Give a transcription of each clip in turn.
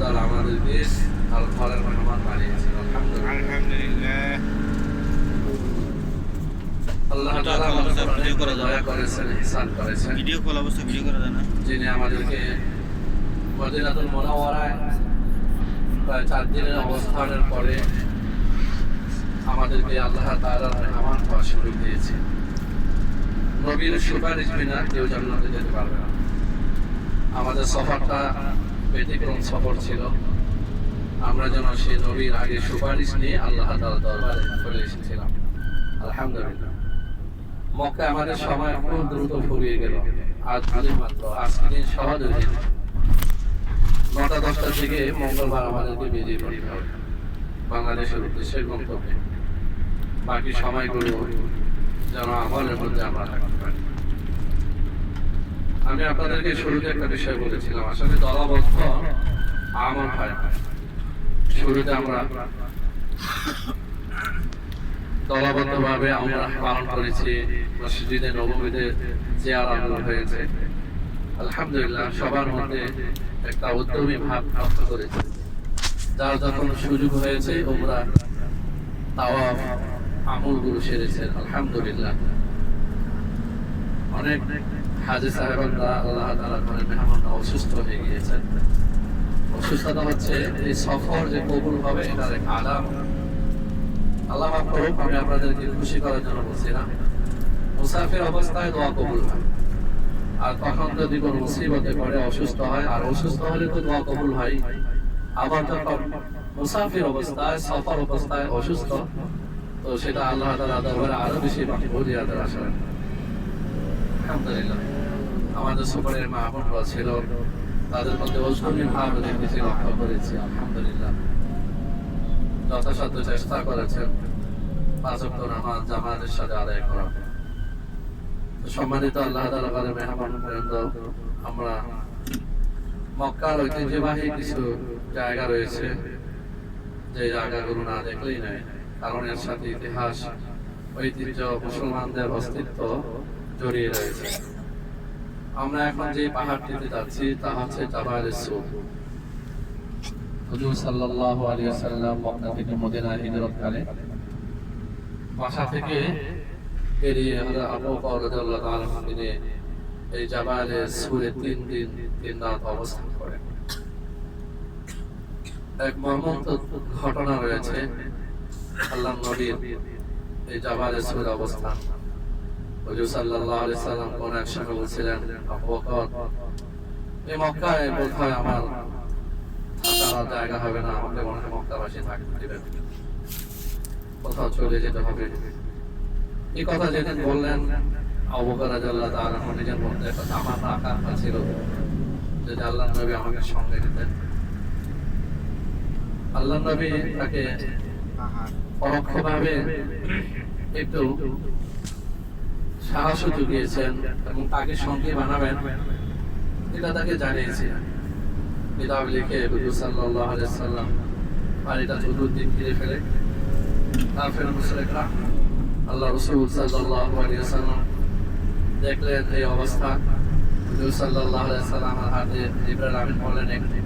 তাআলা আমাদেরকে আল ঘরের মেহমান বানিয়েছেন আলহামদুলিল্লাহ। আলহামদুলিল্লাহ। আল্লাহ তাআলা আমাদের তাআলা অনেক করে দয়া করেছেন ইহসান করেছেন। ভিডিও কল অবস্থা ভিডিও করা যায় না। যিনি আমাদেরকে মদিনাতুল মোনাওয়ারায় প্রায় চার দিনের অবস্থানের পরে আমাদেরকে আল্লাহ তাআলার মেহমান হওয়ার সুযোগ দিয়েছে নবীর সুপারিশ বিনা কেউ জান্নাতে যেতে পারবে না। আমাদের সফরটা ব্যতিক্রম সফর ছিল। আমরা যেন সেই নবীর আগে সুপারিশ নিয়ে আল্লাহ তাআলার দরবারে চলে এসেছিলাম। আলহামদুলিল্লাহ। মক্কা আমাদের সময় খুব দ্রুত ফুরিয়ে গেল। আজ দুদিন মাত্র। আজকে দিন সহজ দিন। নটা, দশটার দিকে মঙ্গলবার আমাদেরকে বেরিয়ে পড়তে হবে। বাংলাদেশের উদ্দেশ্যে গন্তব্যে। বাকি সময়গুলো যেন আমলের মধ্যে আমরা থাকতে পারি। আমি আপনাদেরকে শুরুতে একটা বিষয় বলেছিলাম। আসলে দলবদ্ধ আমল হয় শুরুতে আমরা দলবদ্ধভাবে আমরা পালন করেছি। মসজিদে নবমীতে চেয়ার আন্দোলন হয়েছে। আলহামদুলিল্লাহ, সবার মধ্যে একটা উদ্যমী ভাব ব্যক্ত করেছে। যার যখন সুযোগ হয়েছে ওমরা তাওয়াফ আমলগুলো সেরেছেন। আলহামদুলিল্লাহ। অনেক হাজি আল্লাহ অসুস্থ হয়ে গিয়েছেন। অসুস্থতা হচ্ছে এই সফর যে কবুল হবে এটার এক আলাম। আল্লাহ করুক আমি আপনাদেরকে খুশি করার জন্য বলছি না। মুসাফির অবস্থায় দোয়া কবুল হয়। আর তখন যদি কোনো মুসিবতে পড়ে, অসুস্থ হয়, আর অসুস্থ হলে তো দোয়া কবুল হয়। আবার যখন মুসাফির অবস্থায়, সফর অবস্থায় অসুস্থ, তো সেটা আল্লাহ তাআলা দরবারে আরও বেশি মর্যাদার আশা রাখে। আলহামদুলিল্লাহ। আমাদের সুপারের মা বোনরা ছিল, তাদের মধ্যে ঔষধি ভাব দেখেছি, লক্ষ্য করেছি, আলহামদুলিল্লাহ। যথাসাধ্য চেষ্টা করেছেন, পাঁচ ওয়াক্ত নামাজ জামাতের সাথে আদায় করা। সম্মানিত আল্লাহ করে মেহমান পর্যন্ত আমরা মক্কার ঐতিহ্যবাহী কিছু জায়গা রয়েছে, যে জায়গাগুলো না দেখলেই নয়, কারণ এর সাথে ইতিহাস, ঐতিহ্য, মুসলমানদের অস্তিত্ব জড়িয়ে রয়েছে। আমরা এখন যে পাহাড়টিতে যাচ্ছি, তা হচ্ছে জাবাল হুজুর সাল্লাল্লাহু আলাইহি ওয়াসাল্লাম মক্কা থেকে হিজরতকালে বাসা থেকে বেরিয়ে হযরত আবু বকর রাদিয়াল্লাহু তাআলা এই জাবালে সুরে তিন দিন, তিন রাত অবস্থান করেন। এক মর্মন্তুদ ঘটনা রয়েছে। আল্লাহ নবীর এই জাবালে সুরে অবস্থান। হুজুর সাল্লাল্লাহু আলাইহি কোথাও চলে যেতে হবে। এই কথা যেদিন বললেন অবকার আল্লাহ তাআলা নিজের মধ্যে একটা ছিল যে আল্লাহ নবী আমাকে সঙ্গে নিতেন। আল্লাহ নবী তাকে পরোক্ষভাবে একটু সাহস জুগিয়েছেন এবং তাকে সঙ্গে বানাবেন এটা তাকে জানিয়েছিলেন কিতাব লিখে হুজুর সাল্লাল্লাহু আলাইহি সাল্লাম বাড়িটা চতুর্দিক ঘিরে ফেলে। কাফের মুশরিকরা আল্লাহ রাসূল সাল্লাল্লাহু আলাইহি সাল্লাম দেখলেন এই অবস্থা। হুজুর সাল্লাল্লাহু আলাইহি সাল্লামের হাতে জিবরাইল আমিন বললেন, একটি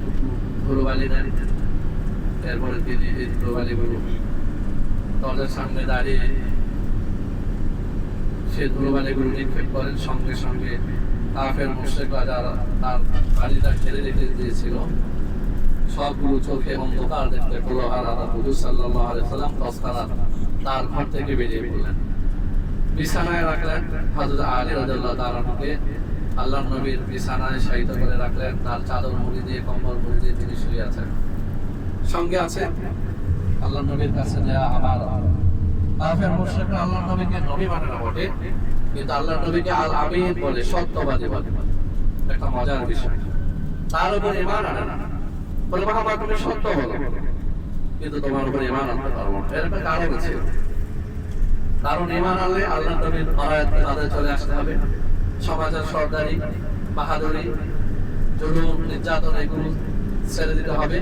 ধুলোবালি নেন এরপরে তিনি এই ধুলোবালিগুলো দলের সামনে দাঁড়িয়ে সে ধুলোবালিগুলো নিক্ষেপ করেন সঙ্গে সঙ্গে কাফের মুশরিকরা যারা তার বাড়িটা ঘিরে রেখে দিয়েছিল। সবগুলো চোখে অন্ধকার দেখতে পেল আর আল্লাহ হুজুর আলাইহি সাল্লাম তৎক্ষণাৎ তার ঘর থেকে বেরিয়ে পড়লেন। বিছানায় রাখলেন হযরত আলী রাদিয়াল্লাহু তাআলাকে আল্লাহ নবীর বিছানায় শায়িত করে রাখলেন, তার চাদর মুড়ি দিয়ে, কম্বল মুড়ি দিয়ে তিনি শুয়ে আছেন। সঙ্গে আছে আল্লাহ নবীর কাছে দেয়া আমার কাফের মুশরিকরা আল্লাহ নবীকে নবী মানে না বটে। কিন্তু আল্লাহ নবীকে আল আমিন বলে, সত্যবাদী বলে। একটা মজার বিষয়। তার উপর আনে না। বলে বাবা তুমি সত্য বলো। কিন্তু তোমার উপর আনতে পারব কারণ ছিল কারণ ইমান আনলে আল্লাহ নবীর আয়াত তাদের চলে আসতে হবে। সমাজের সর্দারি, বাহাদুরি, জুলুম, নির্যাতন, এগুলো ছেড়ে দিতে হবে।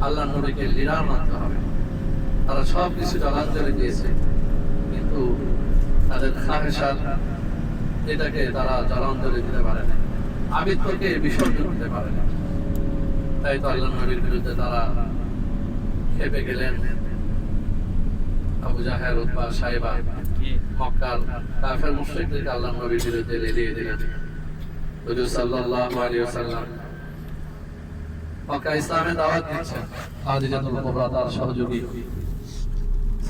আল্লাহ নবীকে লিডার মানতে হবে। তারা সব কিছু জলাঞ্জলি দিয়েছে। কিন্তু তাদের খাহেসার এটাকে তারা জলাঞ্জলি দিতে পারে না আবিত্বকে বিসর্জন দিতে পারে না তাই তো আল্লাহ নবীর বিরুদ্ধে তারা খেপে গেলেন। আবু জাহের উৎপা সাহেবা মক্কার কাফের আল্লাহ নবীর বিরুদ্ধে লেলিয়ে দিলেন। হুজুর সাল্লাল্লাহু আলাইহি ওয়াসাল্লাম মক্কা ইসলামের দাওয়াত দিচ্ছেন। খাদিজাতুল কুবরা, তার সহযোগী।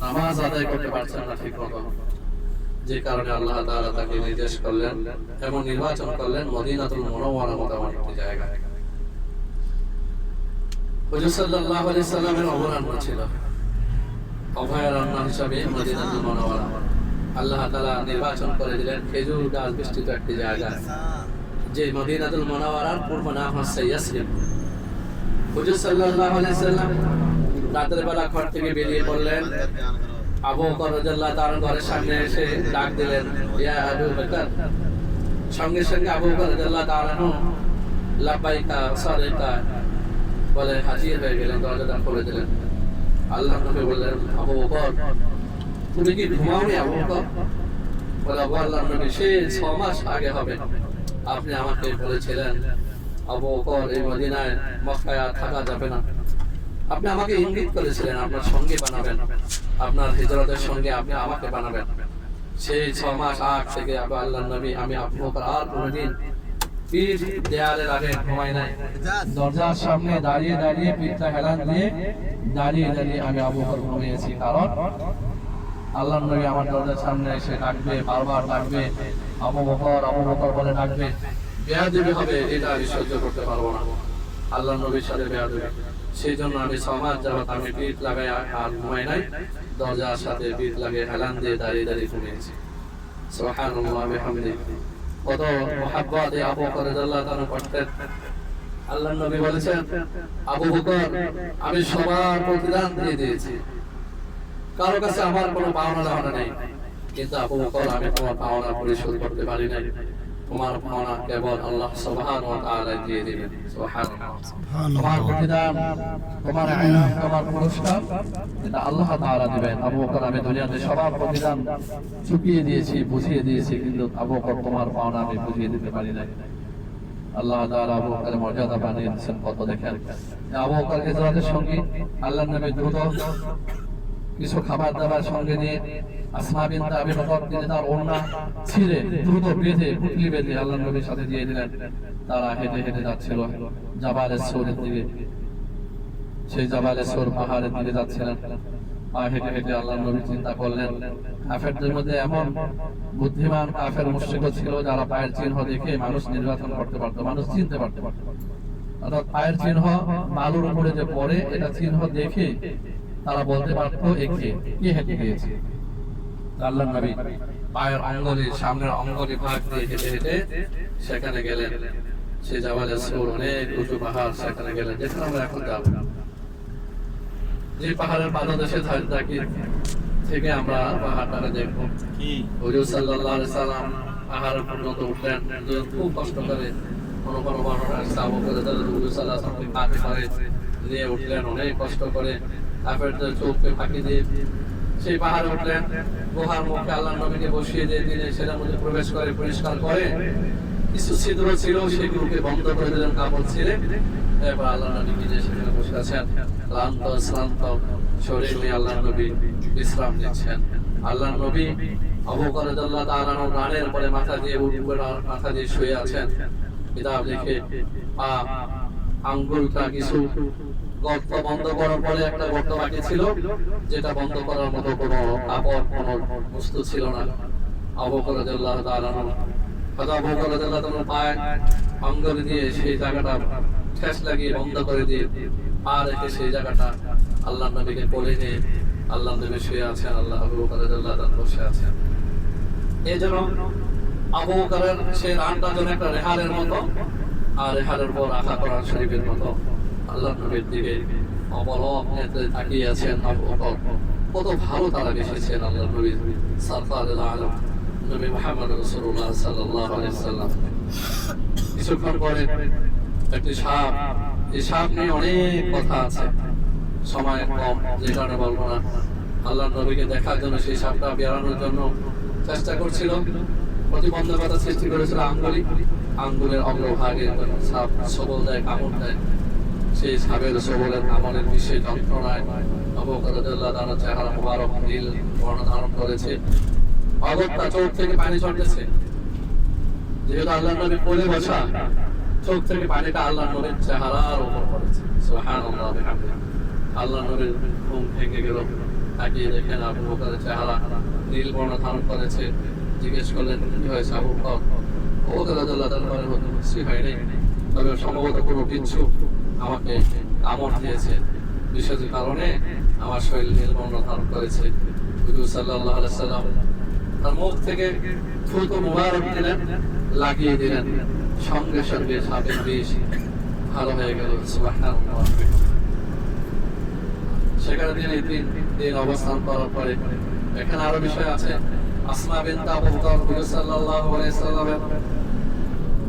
নামাজ আদায় করতে পারছেন না ঠিক মতো যে কারণে আল্লাহ তাআলা তাকে নির্দেশ করলেন এবং নির্বাচন করলেন মদিনাতুল মুনাওয়ারা মতামত সাল্লাল্লাহু আলাইহি সাল্লামের ছিল। অভয়ারণ্য হিসাবে মদিনাতুল মুনাওয়ারা। আল্লাহ তাআলা নির্বাচন করে দিলেন খেজুর গাছ বিস্তৃত একটি জায়গা যে মদিনাতুল মুনাওয়ারার পূর্ব নাম হচ্ছে ইয়াসরিব সাল্লাল্লাহু আলাইহি সাল্লাম রাতের বেলা ঘর থেকে বেরিয়ে পড়লেন। আবু বকর রাদিয়াল্লাহু তাআলা ঘরের সামনে এসে ডাক দিলেন, ইয়া আবু বকর। সঙ্গে সঙ্গে আবু লাব্বাইকা সাদিকা বলে হাজির হয়ে গেলেন দরজাটা খুলে দিলেন। আল্লাহ নবী বললেন, আবু বকর, তুমি কি ঘুমাওনি আবু বকর? বলে, আবু আল্লাহ নবী, সে ছ মাস আগে হবে। আপনি আমাকে বলেছিলেন, আবু বকর, এই মদিনায়, মক্কায় থাকা যাবে না আপনি আমাকে ইঙ্গিত করেছিলেন, আপনার সঙ্গে বানাবেন। আপনার হিজরতের সঙ্গে আপনি আমাকে বানাবেন। সেই ছ মাস আগ থেকে আবু আল্লাহ নবী, আমি আপনার আর কোনোদিন পিঠ দেয়ালের আগে ঘুমাই নাই। দরজার সামনে দাঁড়িয়ে দাঁড়িয়ে পিঠটা হেলান দিয়ে দাঁড়িয়ে দাঁড়িয়ে আমি আবু বকর ঘুমিয়েছি। কারণ আল্লাহ নবী আমার দরজার সামনে এসে ডাকবে, বারবার ডাকবে, আবু বকর আবু বকর বলে ডাকবে। বেয়াদবি হবে, এটা আমি সহ্য করতে পারব না। আল্লাহ নবীর সাথে বেয়াদবি। সেই জন্য আমি সমাজ যাবত আমি পিঠ লাগাই আর ঘুমাই নাই। দরজার সাথে পিঠ লাগিয়ে হেলান দিয়ে দাঁড়িয়ে দাঁড়িয়ে ঘুমিয়েছি সুবহানাল্লাহ, বিহামদি। কত মহাব্বত আবু বকর রাদিয়াল্লাহু তাআলা করতেন আল্লাহ নবী বলেছেন, আবু বকর, আমি সবার প্রতিদান দিয়ে দিয়েছি। কারও কাছে আমার কোনো পাওনা দাওনা নেই। কিন্তু আবু বকর, আমি তোমার পাওনা পরিশোধ করতে পারি নাই। তোমার পাওনা কেবল আল্লাহ সুবহান ওয়া তাআলা দিয়ে দিবেন। সুবহানাল্লাহ। তোমার প্রতিদান তোমার ইনাম তোমার পুরস্কার এটা আল্লাহ তাআলা দিবেন। আবু বকর আমি দুনিয়াতে সবার প্রতিদান চুকিয়ে দিয়েছি বুঝিয়ে দিয়েছি কিন্তু আবু বকর তোমার পাওনা আমি বুঝিয়ে দিতে পারি নাই। আল্লাহ তাআলা আবু বকরের মর্যাদা বানিয়ে দিয়েছেন কত দেখেন। আবু বকর হিজরতের সঙ্গে আল্লাহ নবী দ্রুত কিছু খাবার দাবার সঙ্গে নিয়ে তিনি তার ছিঁড়ে দ্রুত বেঁধে বেঁধে আল্লাহ নবীর সাথে দিয়ে দিলেন। তারা হেঁটে হেঁটে যাচ্ছিল জাবালের দিকে। সেই জাবালের পাহাড়ের দিকে যাচ্ছিলেন। পা হেঁটে হেঁটে আল্লাহ নবী চিন্তা করলেন, কাফেরদের মধ্যে এমন বুদ্ধিমান কাফের মুশ্রিক ছিল যারা পায়ের চিহ্ন দেখে মানুষ নির্বাচন করতে পারতো, মানুষ চিনতে পারতো। অর্থাৎ পায়ের চিহ্ন বালুর উপরে যে পড়ে, এটা চিহ্ন দেখে তারা বলতে পারতো একে কে? হেঁটে গিয়েছে আল্লাহ নবী পায়ের অঙ্গলি সামনের অঙ্গলি ভাগ দিয়ে হেঁটে হেঁটে সেখানে গেলেন। সে জাবালে সুর অনেক উঁচু পাহাড় সেখানে গেলেন যেখানে আমরা এখন যাব। যে পাহাড়ের পাদদেশে থাকি থেকে আমরা পাহাড়টাকে দেখব। কি? হুজুর সাল্লাল্লাহু আলাইহি সাল্লাম পাহাড়ের পর্যন্ত উঠলেন। খুব কষ্ট করে কোন কোন আবু বকর হুজুর সাল্লাল্লাহু আলাইহি সাল্লামকে কাঁধে করে নিয়ে উঠলেন। অনেক কষ্ট করে কাফেরদের চোখকে ফাঁকি দিয়ে সেই পাহাড়ে উঠলেন। গুহার মুখে আল্লাহ নবীকে বসিয়ে দিয়ে তিনি সেটার মধ্যে প্রবেশ করে, পরিষ্কার করে। কিছু ছিদ্র ছিল সেগুলোকে বন্ধ করে দিলেন, কাপড় ছিঁড়ে। এবার আল্লাহ নবী নিজে সেখানে বসে আছেন। ক্লান্ত, শ্রান্ত শরীর আল্লাহ নবী বিশ্রাম নিচ্ছেন। আল্লাহ নবী অবকর আল্লাহ তাআলা রানের উপরে মাথা দিয়ে উপরে মাথা দিয়ে শুয়ে আছেন। কিতাব লিখে, পা, আঙ্গুলটা কিছু গর্ত বন্ধ করার পরে একটা গর্ত বাকি ছিল, যেটা বন্ধ করার মতো কোনো কাপড় কোনো বস্তু ছিল না। অবকর আল্লাহ হয়তো আল্লাহ তাআলা পায় আঙ্গুল দিয়ে সেই জায়গাটা ঠেস লাগিয়ে বন্ধ করে দিয়ে পা রেখে সেই জায়গাটা আল্লাহ নবীকে কোলে নিয়ে আল্লাহ নবী শুয়ে আছেন আল্লাহ আবু বকর রাদিয়াল্লাহু বসে আছেন। এই জন্য আবু বকরের সেই রানটা যেন একটা রেহারের মতো, আর রেহারের পর আশা করার শরীফের মতো। আল্লাহ নবীর দিকে নেত্রে তাকিয়ে আছেন কত ভালো তারা আল্লাহ আলম, নবী মোহাম্মদ রসুল্লাহ সাল্লাহ আলাইসাল্লাম কিছুক্ষণ পরে একটি সাপ, এই সাপ নিয়ে অনেক কথা আছে। সময় কম, যে কারণে বলব না। আল্লাহ নবীকে দেখার জন্য সেই সাপটা বেড়ানোর জন্য চেষ্টা করছিল। প্রতিবন্ধকতা সৃষ্টি করেছিল আঙ্গুলি। আঙ্গুলের অগ্রভাগে সাপ সবল দেয়, কামড় দেয়। সেই সবলের বিশেষ যন্ত্রণায় চেহারা মুবারক নীল বর্ণ ধারণ করেছে। অগত্যা চোখ থেকে পানি চলতেছে যেহেতু আল্লাহ নবী বসা চোখ থেকে পানিটা আল্লাহ নবীর চেহারার উপর পড়েছে। বিহামদিহি। আল্লাহ নবীর ঘুম ভেঙে গেল। তাকিয়ে দেখেন আবু বকরের চেহারা নীল বর্ণ ধারণ করেছে। জিজ্ঞেস করলেন, কি হয়েছে আবু বকর? ও হতে হয়নি। তবে সম্ভবত কোনো কিছু আমাকে কামড় দিয়েছে। বিশেষ কারণে আমার শরীর নীল ধারণ করেছে। তার মুখ থেকে মুবারক দিলেন, লাগিয়ে দিলেন। সঙ্গে সঙ্গে ভালো হয়ে গেল সেখানে তিনি তিন দিন অবস্থান করার পরে এখানে আরও বিষয় আছে। আসমা হুজুর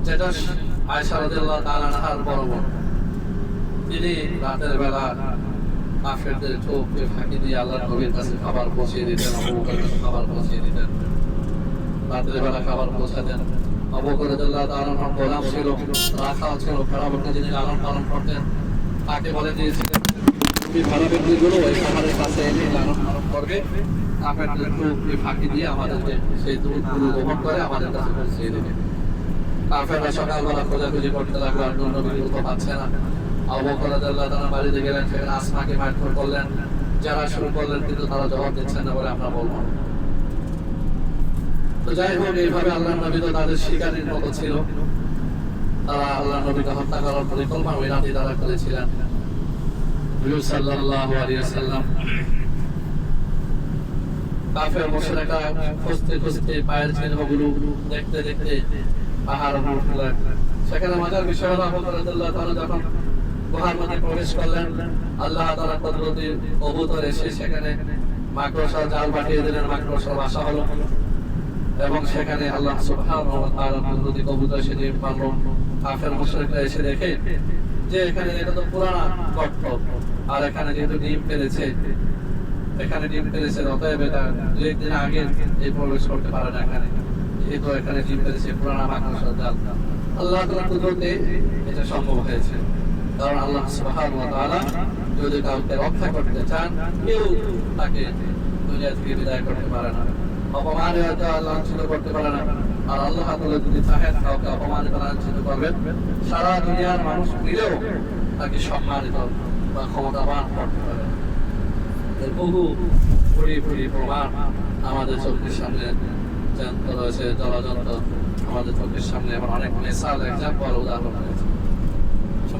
যেটা আয়েশা রাদিয়াল্লাহু তাআলা বড় তিনি রাতের বেলা কাফেরদের চোখকে ফাঁকি দিয়ে আল্লাহর নবীর কাছে খাবার পৌঁছে দিতেন কাছে খাবার পৌঁছে দিতেন। রাতের বেলা খাবার পৌঁছাতেন। বকর রাদিয়াল্লাহু গোলাম ছিল রাখা ছিল একটা যিনি লালন পালন করতেন, তাকে বলে দিয়েছিলেন, তুমি ভালো ব্যক্তিগুলো ওই খাবারের কাছে এনে লালন পালন করবে। কাফেরদের চোখকে ফাঁকি দিয়ে আমাদেরকে সেই দুধগুলো গ্রহণ করে আমাদের কাছে পৌঁছে দেবে। কাফেররা সকালবেলা খোঁজাখুঁজি করতে লাগল, আর নবী তো পাচ্ছে না আবু বকর রাদিয়াল্লাহু বাড়িতে গেলেন, সেখানে আসমাকে মারধর করলেন। যারা শুরু করলেন, কিন্তু তারা জবাব দিচ্ছেন না বলে আমরা বলব। তো যাই হোক, এইভাবে আল্লাহ নবী তো তাদের শিকারীর মতো ছিল। তারা আল্লাহ নবীকে হত্যা করার পরিকল্পনা ওই রাতে তারা করেছিলেন। দেখতে দেখতে পাহাড় সেখানে মজার বিষয় হলো আবু যখন গুহার প্রবেশ করলেন। আল্লাহ তাআলা কুদরতি কবুতর এসে সেখানে মাকড়সা জাল পাঠিয়ে দিলেন মাকড়সা বাসা হলো। এবং সেখানে আল্লাহ কুদরতি কবুতর এসে ডিম পারল। কাফের মুশরিকরা এসে দেখে যে এখানে এটা তো পুরানা গর্ত আর এখানে যেহেতু ডিম পেরেছে, এখানে ডিম পেরেছে, অতএব এটা দু একদিন আগে এই প্রবেশ করতে পারে না এখানে। যেহেতু এখানে ডিম পেরেছে, পুরানা মাকড়সার জাল। আল্লাহ তাআলা কুদরতে এটা সম্ভব হয়েছে। কারণ আল্লাহ যদি কাউকে রক্ষা করতে চান, কেউ তাকে দুনিয়া থেকে বিদায় করতে পারে না। হয়তো আল্লাহ করতে পারে না। আর আল্লাহ যদি চাহেন কাউকে করবেন। সারা দুনিয়ার মানুষ মিলেও তাকে সম্মানিত বা ক্ষমতাবান করতে পারে। এর বহু ভুড়ি ভুড়ি প্রমাণ আমাদের চোখের সামনে জ্যান্ত রয়েছে জলযন্ত্র আমাদের চোখের সামনে। এমন অনেক মেসাল এক্সাম্পল উদাহরণ রয়েছে।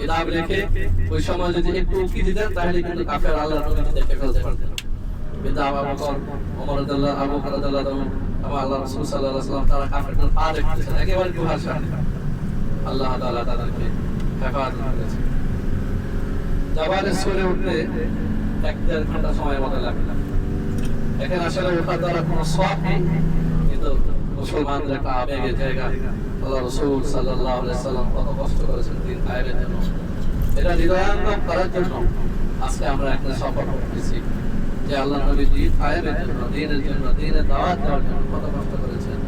কিতাব রেখে ওই সময় যদি একটু উকি দিতেন, তাহলে কিন্তু কাফের আল্লাহ নবীকে দেখে ফেলতে পারতেন। কিন্তু আবু বকর, ওমর রাদিয়াল্লাহু আবু বকর রাদিয়াল্লাহু আনহু আল্লাহ রাসূল সাল্লাল্লাহু আলাইহি ওয়াসাল্লাম তারা কাফেরদের পা দেখতেছেন, একেবারে গুহার সামনে। আল্লাহ তাআলা তাদেরকে হেফাজত করেছেন। জাবালের সরে উঠতে এক দেড় ঘণ্টা সময় মতো লাগল এখানে আসলে ওঠার দ্বারা কোনো সব নেই, কিন্তু মুসলমানদের একটা আবেগের জায়গা। আল্লাহ রসুল সাল্লাহ সাল্লাম কত কষ্ট করেছেন দিন কায়েমের জন্য। এটা হৃদয়াঙ্গম করার জন্য আজকে আমরা একটা সফর করতেছি যে আল্লাহ নবী দিন কায়েমের জন্য, দিনের জন্য, দিনের দাওয়াত দেওয়ার জন্য কত কষ্ট করেছেন,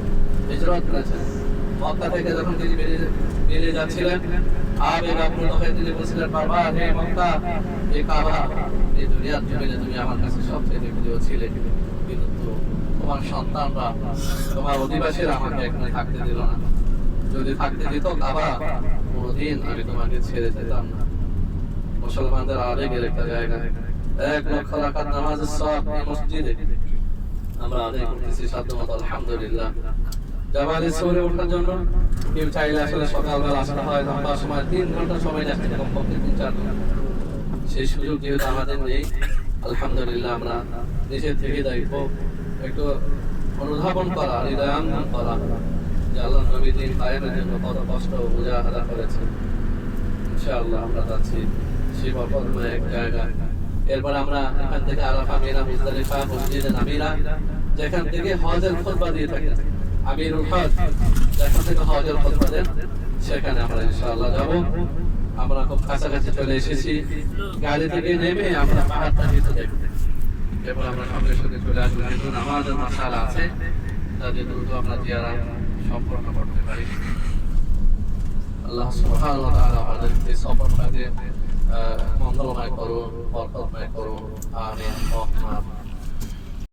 হিজরত করেছেন। মক্কা থেকে যখন তিনি বেরিয়ে যাচ্ছিলেন আবেগ আপ্লুত হয়ে তিনি বলছিলেন, বাবা হে মক্কা, হে কাবা, এই দুনিয়ার জমিনে তুমি আমার কাছে সবচেয়ে প্রিয় ছিলে। কিন্তু তোমার সন্তানরা, তোমার অধিবাসীরা আমাকে এখানে থাকতে দিল না। যদি থাকতে দিত কাবা কোনোদিন আমি তোমাকে ছেড়ে যেতাম না। মুসলমানদের আবেগের একটা জায়গা। এক লক্ষ রাকাত নামাজের সব মসজিদে। আমরা আদায় করতেছি সাধ্যমতো, আলহামদুলিল্লাহ। ওঠার জন্য কেউ চাইলে আসলে সকালবেলা আসতে হয়, লম্বা সময়, তিন ঘণ্টা সময় লাগছে কমপক্ষে তিন, চার ঘণ্টা। সেই সুযোগ যেহেতু আমাদের নেই, আলহামদুলিল্লাহ আমরা নিজের থেকে দায়িত্ব একটু অনুধাবন করা, হৃদয়াঙ্গন করা। যে আল্লাহ নবী দিন কায়েমের জন্য কত কষ্ট মুজাহাদা করেছেন। ইনশাআল্লাহ আমরা যাচ্ছি শিবপদ্মে এক জায়গায়। এরপর আমরা এখান থেকে আরাফা মিনা মুজদালিফা, মসজিদে নামিরা, যেখান থেকে হজের খুতবা দিয়ে থাকেন আমিরুল হজ, যেখান থেকে হজের খুতবা দেন, সেখানে আমরা ইনশাআল্লাহ যাব। আমরা খুব কাছাকাছি চলে এসেছি। গাড়ি থেকে নেমে আমরা পাহাড়টা দিতে দেখব। এরপর আমরা সঙ্গে সঙ্গে চলে আসব। কিন্তু আমাদের মশালা আছে যাতে দ্রুত আমরা জিয়ারা সম্পন্ন করতে পারি। আল্লাহ সুবহানাহু ওয়া তাআলা আমাদেরকে আহ, মঙ্গলময় করুন বরকতময় করুন। আমিন।